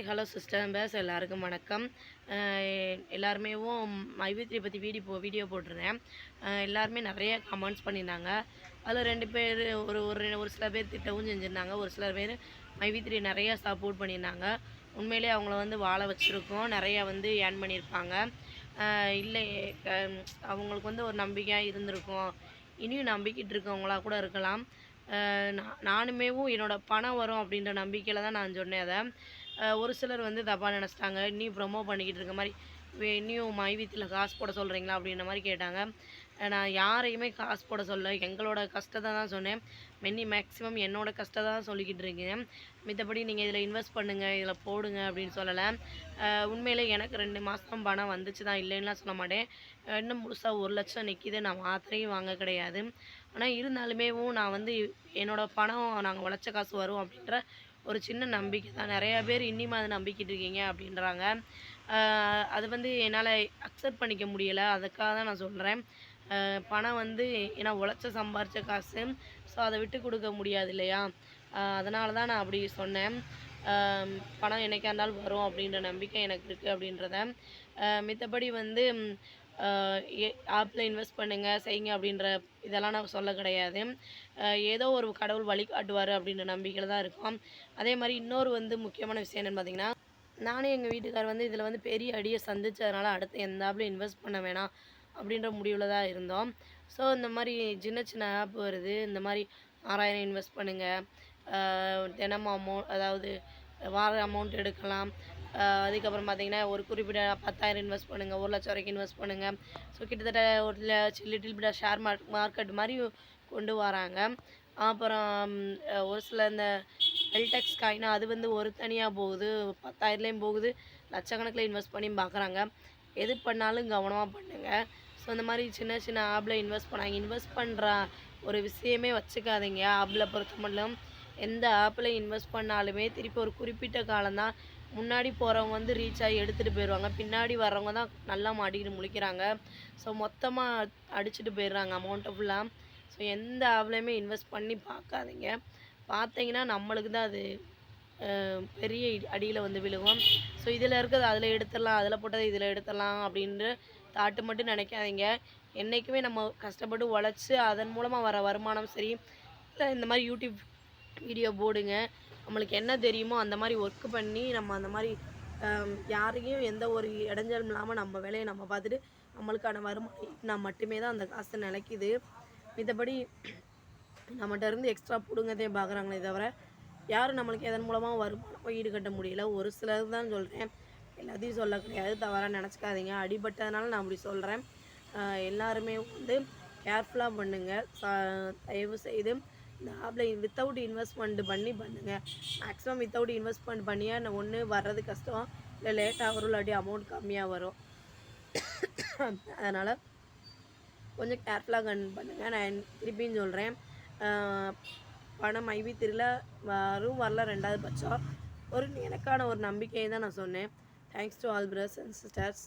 Hi hello sister base எல்லாருக்கும் வணக்கம். எல்லாருமேவும் மைவித்ரி பற்றி வீடியோ வீடியோ போட்டிருந்தேன். எல்லாருமே நிறைய கமெண்ட்ஸ் பண்ணியிருந்தாங்க. அதில் ரெண்டு பேர் ஒரு ஒரு ஒரு சில பேர் திட்டவும் செஞ்சுருந்தாங்க. ஒரு சில பேர் மைவித்ரி நிறையா சப்போர்ட் பண்ணியிருந்தாங்க. உண்மையிலே அவங்கள வந்து வாழ வச்சுருக்கோம். நிறையா வந்து ஏர்ன் பண்ணியிருப்பாங்க. இல்லை அவங்களுக்கு வந்து ஒரு நம்பிக்கையாக இருந்திருக்கும். இனியும் நம்பிக்கிட்டு இருக்கவங்களா கூட இருக்கலாம். நான் நானுமேவும் என்னோடய பணம் வரும் அப்படின்ற நம்பிக்கையில் தான் நான் சொன்னேன் அதை. ஒரு சிலர் வந்து தப்பாக நினச்சிட்டாங்க. இன்னும் ப்ரொமோ பண்ணிக்கிட்டு இருக்க மாதிரி வே- இன்னும் மைவீத்தில் காசு போட சொல்கிறீங்களா அப்படின்ற மாதிரி கேட்டாங்க. நான் யாரையுமே காசு போட சொல்ல எங்களோட கஷ்டத்தை தான் சொன்னேன். மெனி மேக்ஸிமம் என்னோடய கஷ்டத்தை தான் சொல்லிக்கிட்டு இருக்கேன். மித்தபடி நீங்கள் இதில் இன்வெஸ்ட் பண்ணுங்கள் இதில் போடுங்க அப்படின்னு சொல்லலை. உண்மையிலே எனக்கு ரெண்டு மாதம் பணம் வந்துச்சு தான் இல்லைன்னுலாம் சொல்ல மாட்டேன். இன்னும் முழுசாக ஒரு லட்சம் நிற்கிது நான் மாத்திரையும் வாங்க கிடையாது. ஆனால் இருந்தாலுமேவும் நான் வந்து என்னோடய பணம் நாங்கள் உழைச்ச காசு வரும் அப்படின்ற ஒரு சின்ன நம்பிக்கை தான். நிறையா பேர் இன்னியும் அதை நம்பிக்கிட்டு இருக்கீங்க அப்படின்றாங்க. அது வந்து என்னால் அக்செப்ட் பண்ணிக்க முடியலை. அதுக்காக தான் நான் சொல்கிறேன் பணம் வந்து ஏன்னா உழைச்ச சம்பாரித்த காசு ஸோ அதை விட்டு கொடுக்க முடியாது இல்லையா? அதனால தான் நான் அப்படி சொன்னேன். பணம் என்னைக்கா இருந்தாலும் வரும் அப்படின்ற நம்பிக்கை எனக்கு இருக்குது அப்படின்றத. மித்தபடி வந்து ஆப்பில் இன்வெஸ்ட் பண்ணுங்கள் செய்யுங்க அப்படின்ற இதெல்லாம் நான் சொல்ல கிடையாது. ஏதோ ஒரு கடவுள் வழிகாட்டுவார் அப்படின்ற நம்பிக்கையில் தான் இருக்கும். அதே மாதிரி இன்னொரு வந்து முக்கியமான விஷயம் என்னென்னு பார்த்தீங்கன்னா நானும் எங்கள் வீட்டுக்கார் வந்து இதில் வந்து பெரிய அடியை சந்தித்ததுனால அடுத்து எந்த ஆப்லையும் இன்வெஸ்ட் பண்ண வேணாம் அப்படின்ற முடிவில் தான் இருந்தோம். ஸோ இந்த மாதிரி சின்ன சின்ன ஆப் வருது. இந்த மாதிரி ஆறாயிரம் இன்வெஸ்ட் பண்ணுங்கள் தினமும் அமௌண்ட் அதாவது வார அமௌண்ட் எடுக்கலாம். அதுக்கப்புறம் பார்த்தீங்கன்னா ஒரு குறிப்பிட்ட பத்தாயிரம் இன்வெஸ்ட் பண்ணுங்கள் ஒரு லட்சம் வரைக்கும் இன்வெஸ்ட் பண்ணுங்கள் ஸோ கிட்டத்தட்ட ஒரு little bit share mark market மாதிரி கொண்டு வராங்க. அப்புறம் ஒரு சில இந்த எல்டெக்ஸ் காயினா அது வந்து ஒரு தனியாக போகுது பத்தாயிரத்துலேயும் போகுது லட்சக்கணக்கில் இன்வெஸ்ட் பண்ணி பார்க்குறாங்க எது பண்ணாலும் கவனமாக பண்ணுங்கள் ஸோ இந்த மாதிரி சின்ன சின்ன ஆப்பில் இன்வெஸ்ட் பண்ணாங்க இன்வெஸ்ட் பண்ணுற ஒரு விஷயமே வச்சுக்காதீங்க. ஆப்பில் பொறுத்த மட்டும் எந்த ஆப்பில் இன்வெஸ்ட் பண்ணாலுமே திருப்பி ஒரு குறிப்பிட்ட காலம்தான் முன்னாடி போகிறவங்க வந்து ரீச் ஆகி எடுத்துகிட்டு போயிடுவாங்க பின்னாடி வர்றவங்க தான் நல்லா மாட்டிக்கிட்டு முழிக்கிறாங்க. ஸோ மொத்தமாக அடிச்சுட்டு போயிடுறாங்க அமௌண்ட்டை ஃபுல்லாக ஸோ எந்த ஆப்லையுமே இன்வெஸ்ட் பண்ணி பார்க்காதீங்க. பார்த்தீங்கன்னா நம்மளுக்கு தான் அது பெரிய அடியில் வந்து விழுகும். ஸோ இதில் இருக்கிறது அதில் எடுத்துடலாம் அதில் போட்டதை இதில் எடுத்துடலாம் அப்படின்ற தாட்டு மட்டும் நினைக்காதீங்க. என்றைக்குமே நம்ம கஷ்டப்பட்டு உழைச்சி அதன் மூலமாக வர வருமானம் சரி இல்லை இந்த மாதிரி யூடியூப் வீடியோ போடுங்க. நம்மளுக்கு என்ன தெரியுமோ அந்த மாதிரி ஒர்க் பண்ணி நம்ம அந்த மாதிரி யாரையும் எந்த ஒரு இடைஞ்சலும் இல்லாமல் நம்ம வேலையை நம்ம பார்த்துட்டு நம்மளுக்கான வருமானம் நான் மட்டுமே தான் அந்த காசை நிலைக்குது. மித்தபடி நம்மகிட்ட இருந்து எக்ஸ்ட்ரா பிடுங்கதே பார்க்குறாங்களே தவிர யாரும் நம்மளுக்கு எதன் மூலமாக வருமானம் ஈடுகட்ட முடியல. ஒரு சிலர் தான் சொல்கிறேன் எல்லாத்தையும் சொல்ல கிடையாது. தவறாக நினச்சிக்காதீங்க. அடிபட்டதுனால நான் அப்படி சொல்கிறேன் எல்லாருமே வந்து கேர்ஃபுல்லாக பண்ணுங்கள் தயவு செய்து இந்த ஆப்பில் வித்தவுட் இன்வெஸ்ட்மெண்ட் பண்ணி பண்ணுங்கள் மேக்ஸிமம் வித்தவுட் இன்வெஸ்ட்மெண்ட் பண்ணியா நான் ஒன்று வர்றது கஷ்டம். இல்லை லேட்டாக வரும் இல்லாட்டி அமௌண்ட் கம்மியாக வரும். அதனால் கொஞ்சம் கேர்ஃபுல்லாக கன் பண்ணுங்கள் நான் திருப்பியும் சொல்கிறேன் பணம் ஐவி திருல வரும் வரல ரெண்டாவது பட்சம். ஒரு எனக்கான ஒரு நம்பிக்கையை தான் நான் சொன்னேன். Thanks to all brothers and sisters